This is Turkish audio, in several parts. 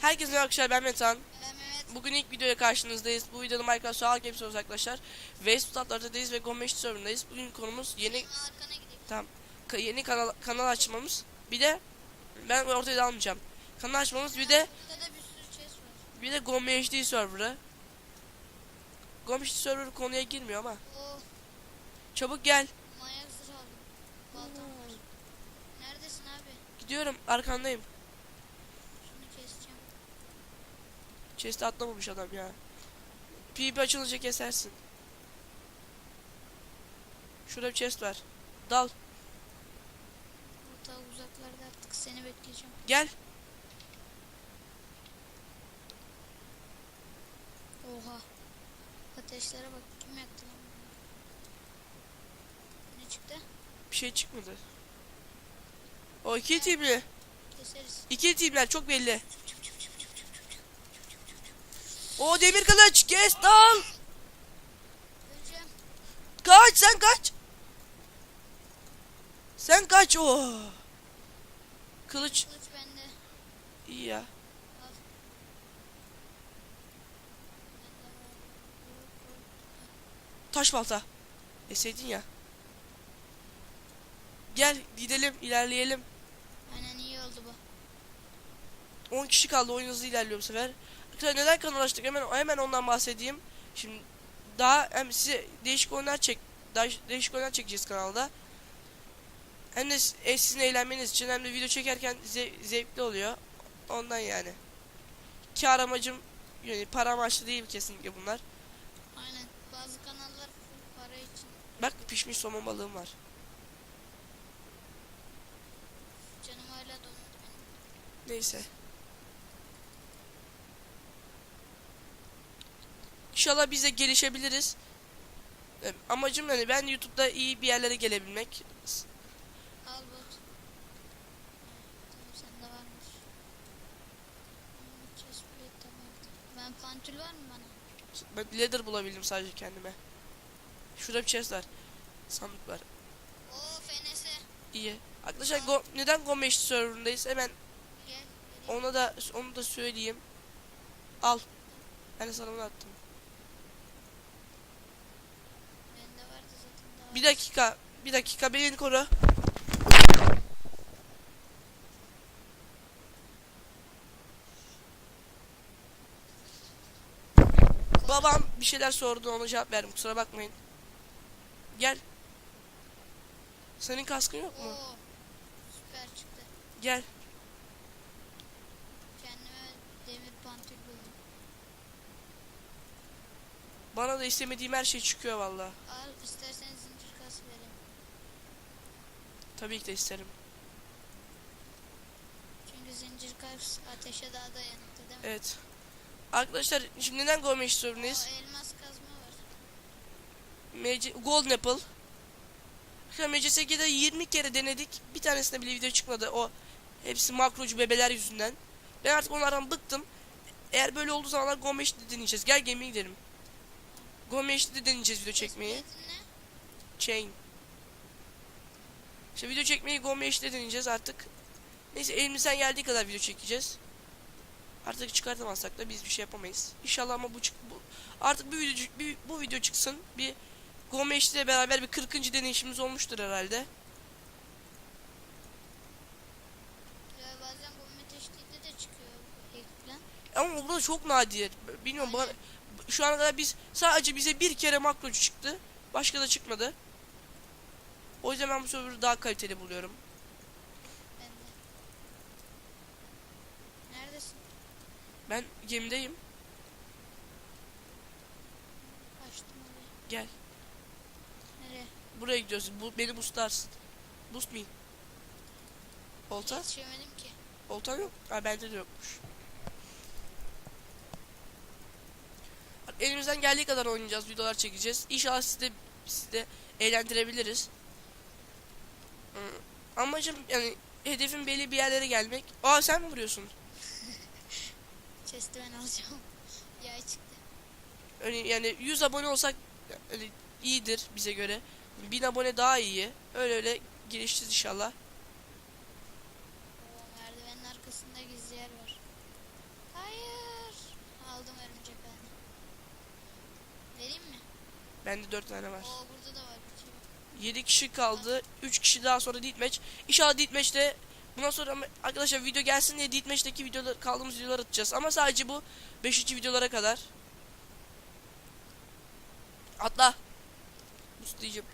Herkese merhaba arkadaşlar ben Metan. Ben Mehmet. Bugün ilk videoya karşınızdayız. Bu videoda Minecraft Soğan Games arkadaşlar. West statlardayız ve Gomeş serverındayız. Bugün konumuz yeni Senin arkana gideyim. tam ka- yeni kanal kanal açmamız. Bir de ben ortaya da almayacağım. Kanal açmamız bir de Burada da bir sürü chest var. bir de Gomeş HD serverı. Gomeş serverı konuya girmiyor ama. Oo, Çabuk gel. manyak zırh aldım. Baltam var. Neredesin abi? Gidiyorum arkandayım. Şunu keseceğim. Chest'e atlamamış adam ya. PvP açılınca kesersin. Şurada bir chest var. Dal. Burada uzaklarda artık seni bekleyeceğim. Gel. Oha. Ateşlere bak. Kim yaktı lan? Ne çıktı? Bir şey çıkmadı. O iki timli. Keseriz. İki timler çok belli. O demir kılıç kes. Öleceğim. Kaç sen kaç. Sen kaç o. Kılıç Kılıç bende. iyi ya. Taş balta. Deseydin ya. Gel gidelim ilerleyelim. Aynen iyi oldu bu. 10 kişi kaldı oyun hızlı ilerliyor bu sefer. Arkadaşlar neden kanal açtık hemen hemen ondan bahsedeyim. Şimdi daha hem size değişik oyunlar çek daha değişik oyunlar çekeceğiz kanalda. Hem de e, sizin eğlenmeniz için hem de video çekerken ze- zevkli oluyor. Ondan yani. Kar amacım yani para amaçlı değil kesinlikle bunlar. Aynen. Bazı kanallar para için. Bak pişmiş somon balığım var. Canım hala benim. Neyse. İnşallah biz de gelişebiliriz. E, Amacım hani ben YouTube'da iyi bir yerlere gelebilmek. Al bot. Tamam sende varmış. Ben pantül var mı bana? Ben leather bulabildim sadece kendime. Şurada bir chest var. Sandık var. Oo FNS. İyi. Arkadaşlar go, neden Gomeş serverındayız? Hemen Gel. ona da onu da söyleyeyim. Al. Ben sana bunu attım. Bende vardı zaten daha. Bir dakika. Bir dakika beni koru. Babam bir şeyler sordu ona cevap verdim kusura bakmayın. Gel. Senin kaskın yok mu? Oo. Süper çıktı. Gel. Kendime demir pantül buldum. Bana da istemediğim her şey çıkıyor valla. Al istersen zincir kas vereyim. Tabii ki de isterim. Çünkü zincir kas ateşe daha dayanıklı değil mi? Evet. Arkadaşlar şimdi neden Gomeş serverındayız? O elmas kazma var. MC Golden Apple. Arkadaşlar MCSG'de 20 kere denedik. Bir tanesinde bile video çıkmadı. O hepsi makrocu bebeler yüzünden. Ben artık onlardan bıktım. Eğer böyle olduğu zamanlar Gomeş'te deneyeceğiz. Gel gemiye gidelim. Gomeş'te deneyeceğiz video çekmeyi. Chain. İşte video çekmeyi Gomeş'te deneyeceğiz artık. Neyse elimizden geldiği kadar video çekeceğiz. Artık çıkartamazsak da biz bir şey yapamayız. İnşallah ama bu, çık bu artık bir video bir, bu video çıksın. Bir Gomeş'le beraber bir 40. deneyişimiz olmuştur herhalde. Ama bu da çok nadir. Bilmiyorum bana, şu ana kadar biz sadece bize bir kere makrocu çıktı. Başka da çıkmadı. O yüzden ben bu server'ı daha kaliteli buluyorum. Ben de. Neredesin? Ben gemideyim. Açtım orayı. Gel. Nereye? Buraya gidiyoruz. Bu, beni boostlarsın. Boost me. Olta? Yetişemedim ki. Olta yok. Ha bende de yokmuş. Elimizden geldiği kadar oynayacağız. Videolar çekeceğiz. İnşallah sizi de, sizi de eğlendirebiliriz. Hı, Amacım yani hedefim belli bir yerlere gelmek. Aa sen mi vuruyorsun? Chest'i ben alacağım. Yay çıktı. Hani yani 100 abone olsak hani iyidir bize göre. 1000 abone daha iyi. Öyle öyle gelişeceğiz inşallah. Oo merdivenin arkasında gizli yer var. Hayır. Aldım örümcek ağını. Vereyim mi? Bende 4 tane var. Oo burada da var. Bir şey. 7 kişi kaldı. 3 kişi daha sonra deathmatch. İnşallah deathmatch'te bundan sonra arkadaşlar video gelsin diye deathmatch'teki videolar kaldığımız videolar atacağız. Ama sadece bu 5. videolara kadar. Atla. Boostlayacağım.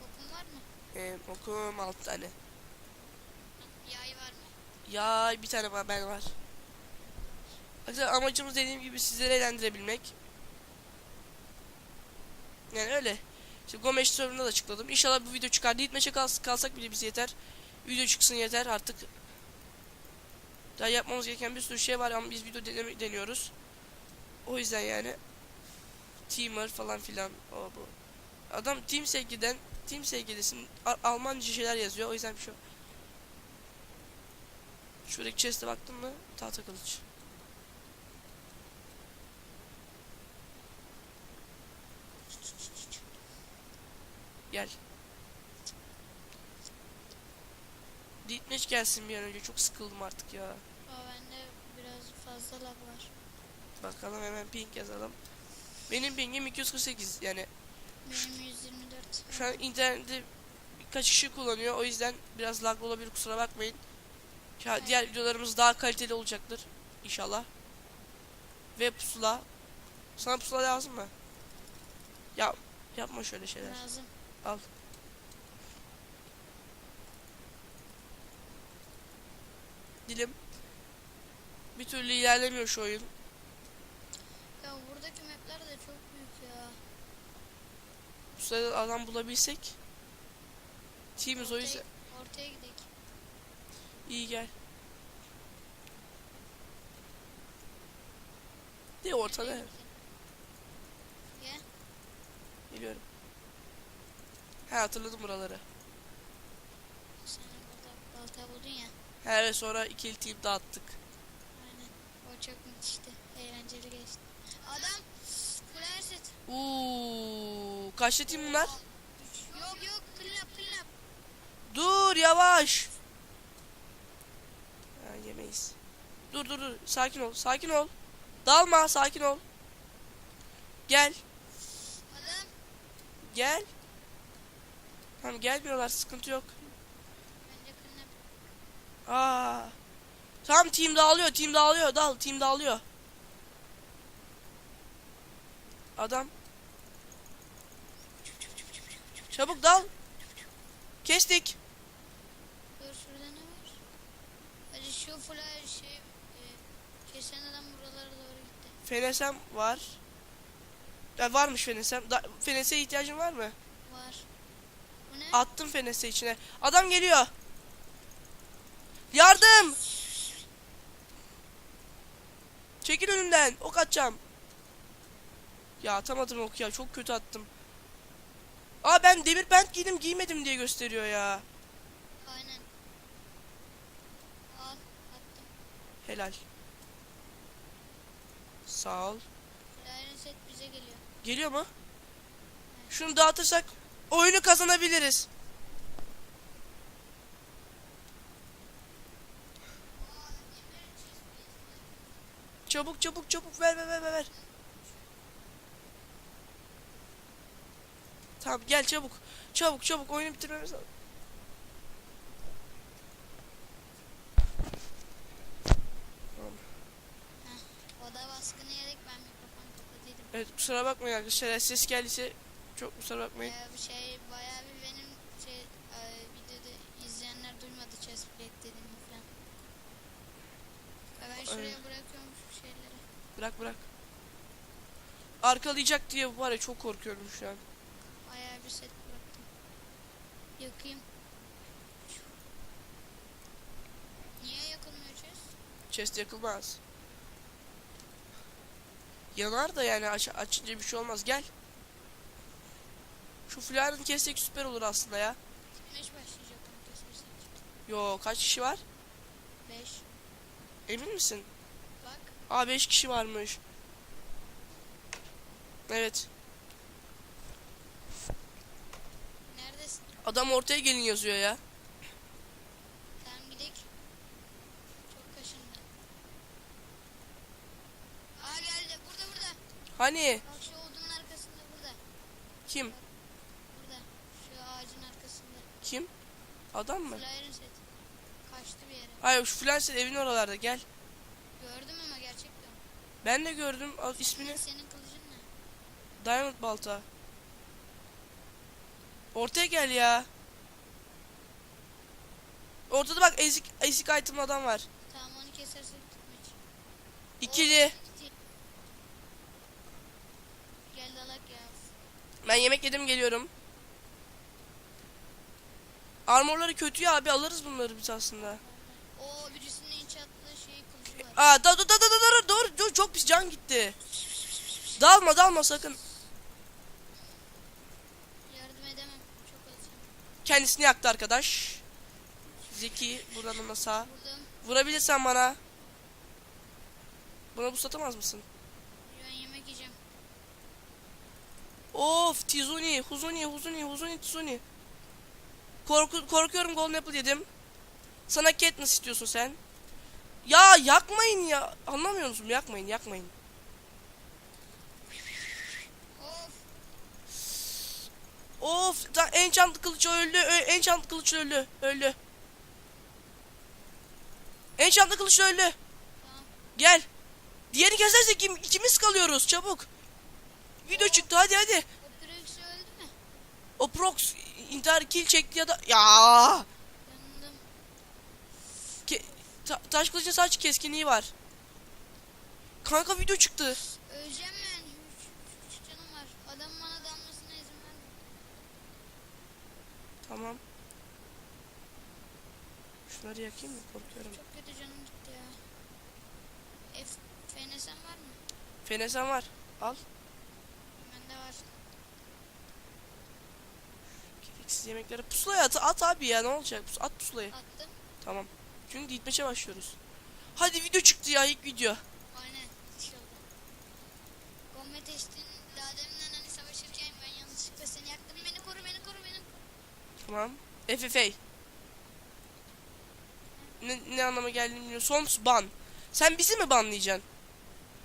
Okun var mı? Ee, okum 6 tane. Yay var mı? Ya bir tane var ben var. Arkadaşlar amacımız dediğim gibi sizleri eğlendirebilmek. Yani öyle. İşte Gomeş serverında da açıkladım. İnşallah bu video çıkar. Deathmatch'e kals kalsak bile bize yeter. Video çıksın yeter artık. Daha yapmamız gereken bir sürü şey var ama biz video deneme, deniyoruz. O yüzden yani. Teamer falan filan. O bu. Adam Team Sevgi'den Team Sevgi'desin Al- Almanca şeyler yazıyor. O yüzden bir şey. Şuradaki chest'e baktın mı? Tahta kılıç. Gel. Deathmatch gelsin bir an önce. Çok sıkıldım artık ya. Aa bende biraz fazla lag var. Bakalım hemen ping yazalım. Benim pingim 248 yani Benim 124. şu an internette birkaç kişi kullanıyor o yüzden biraz lag olabilir kusura bakmayın. Ya diğer videolarımız daha kaliteli olacaktır inşallah. Ve pusula. Sana pusula lazım mı? Ya yapma şöyle şeyler. Lazım. Al. Dilim. Bir türlü ilerlemiyor şu oyun. Ya buradaki mapler de çok büyük ya. Bu sırada adam bulabilsek. Team'iz o yüzden. Ortaya gidelim. İyi gel. De ortada. Gel. Geliyorum. He hatırladım buraları. Sen burada balta buldun ya. He evet sonra ikili team dağıttık. Aynen. O çok müthişti. Eğlenceli geçti. Adam full set. Uuu, kaçta team bunlar? Yok yok clean up clean up. Dur yavaş. Ha, yemeyiz. Dur dur dur. Sakin ol. Sakin ol. Dalma. Sakin ol. Gel. Adam Gel. Tamam gelmiyorlar. Sıkıntı yok. Aa. Tamam team dağılıyor. Team dağılıyor. Dal. Team dağılıyor. Adam. Çabuk dal. Kestik. Dur şurada ne var? Hadi şu full şey e, kesen adam buralara doğru gitti. Fenesem var. Ya varmış Fenesem. Da, Fenes'e ihtiyacın var mı? Attım Fenes'e içine. Adam geliyor. Yardım. Çekil önümden. Ok atacağım. Ya atamadım ok ya. Çok kötü attım. Aa ben demir pant giydim giymedim diye gösteriyor ya. Aynen. Al attım. Helal. Sağ ol. Iron set bize geliyor. Geliyor mu? Şunu dağıtırsak oyunu kazanabiliriz. Çabuk çabuk çabuk ver ver ver ver. Tamam gel çabuk. Çabuk çabuk oyunu bitirmemiz lazım. Evet kusura bakmayın arkadaşlar. Ses geldiyse çok kusura bakmayın. Bayağı bir şey bayağı bir benim şey e, videoda izleyenler duymadı chest plate dediğimi falan. Ben şuraya Aynen. bırakıyorum şu şeyleri. Bırak bırak. Arkalayacak diye var ya çok korkuyorum şu an. Bayağı bir set bıraktım. Yakayım. Niye yakılmıyor chest? Chest yakılmaz. Yanar da yani aç açınca bir şey olmaz. Gel. Şu flyer'ını kessek süper olur aslında ya. Güneş başlayacak onu kesersek. Yo kaç kişi var? 5. Emin misin? Bak. Aa 5 kişi varmış. Evet. Neredesin? Adam ortaya gelin yazıyor ya. Tamam gidelim. Çok kaşındı. Aa geldi. Burada burada. Hani Bak şu odunun arkasında burada. kim? Burada. Şu ağacın arkasında. Kim? Adam mı? Flyer'ın. Kaçtı bir yere. Hayır şu Flanset evin oralarda gel. Gördüm ama gerçekten. Ben de gördüm Al ismini. Senin kılıcın ne? Diamond balta. Ortaya gel ya. Ortada bak ezik ezik item adam var. Tamam onu kesersek tutmaç. İkili. Gel dalak ya. Ben yemek yedim geliyorum. Armorları kötü ya abi alırız bunları biz aslında. O birisinin inşaatlı şey kılıcı var. Aa da da da da da da dur dur çok pis can gitti. Dalma dalma sakın. Yardım edemem. Çok acı. Kendisini yaktı arkadaş. Zeki buradan da sağ. Vurdum. Vurabilirsen bana. Buna bu satamaz mısın? Ben yemek yiyeceğim. Of Tizuni, Huzuni, Huzuni, Huzuni, Tizuni. Korku, korkuyorum Golden Apple yedim. Sana Katniss istiyorsun sen. Ya yakmayın ya. Anlamıyor musun? Yakmayın, yakmayın. Of. Da enchant kılıç öldü. Ö, enchant kılıç öldü. Öldü. Enchant kılıç öldü. Gel. Diğerini kesersek kim, ikimiz kalıyoruz. Çabuk. Video çıktı hadi hadi. O öldü mü? O Prox intihar kill çekti ya da ya. Ke- ta- taş kılıcın sadece keskinliği var. Kanka video çıktı. Öleceğim ben. Canım var. Adam bana dalmasına izin verme. Tamam. Şunları yakayım mı? Korkuyorum. Çok kötü canım gitti ya. F, FNS'en var mı? Fenesan var. Al. Bende var. Gereksiz yemekleri pusulaya at, at abi ya ne olacak? Pus- At pusulayı. Attım. Tamam. Çünkü gitmeçe başlıyoruz. Hadi video çıktı ya ilk video. Aynen. Şey oldu. Bomba testin daha deminden hani savaşırken ben yanlışlıkla seni yaktım. Beni koru beni koru beni. Tamam. FFA. Ne, ne anlama geldiğini bilmiyorum. Soms ban. Sen bizi mi banlayacaksın?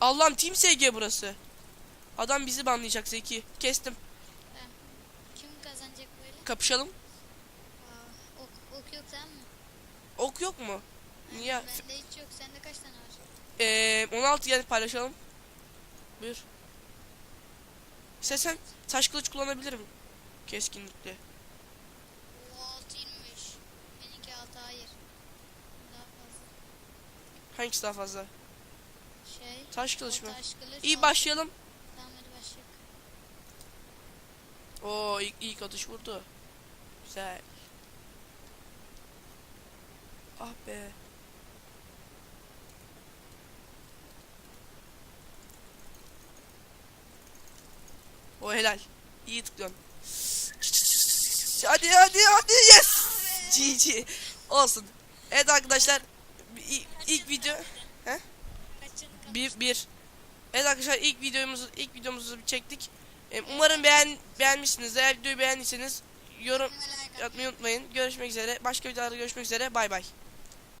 Allah'ım Team SG burası. Adam bizi banlayacak Zeki. Kestim. Kapışalım. Aa, ok, ok yok tamam mı? Ok yok mu? Niye? Bende hiç yok. Sende kaç tane var? Ee, 16 gel paylaşalım. Buyur. İstersen taş kılıç kullanabilirim. Keskinlikle. O 6 25. Benimki 6 hayır. Daha fazla. Hangisi daha fazla? Şey. Taş kılıç mı? Taş kılıç. İyi altı- başlayalım. Tamam hadi başlayalım. Oo ilk, ilk atış vurdu. Güzel. Ah be. O helal. İyi tıklıyorsun. Hadi hadi hadi yes. GG. Olsun. Evet arkadaşlar. İlk, video. He? Bir, bir. Evet arkadaşlar ilk videomuzu ilk videomuzu çektik. Ee, Umarım beğen beğenmişsiniz. Eğer videoyu beğendiyseniz yorum yapmayı unutmayın. Görüşmek üzere. Başka videolarda görüşmek üzere. Bay bay.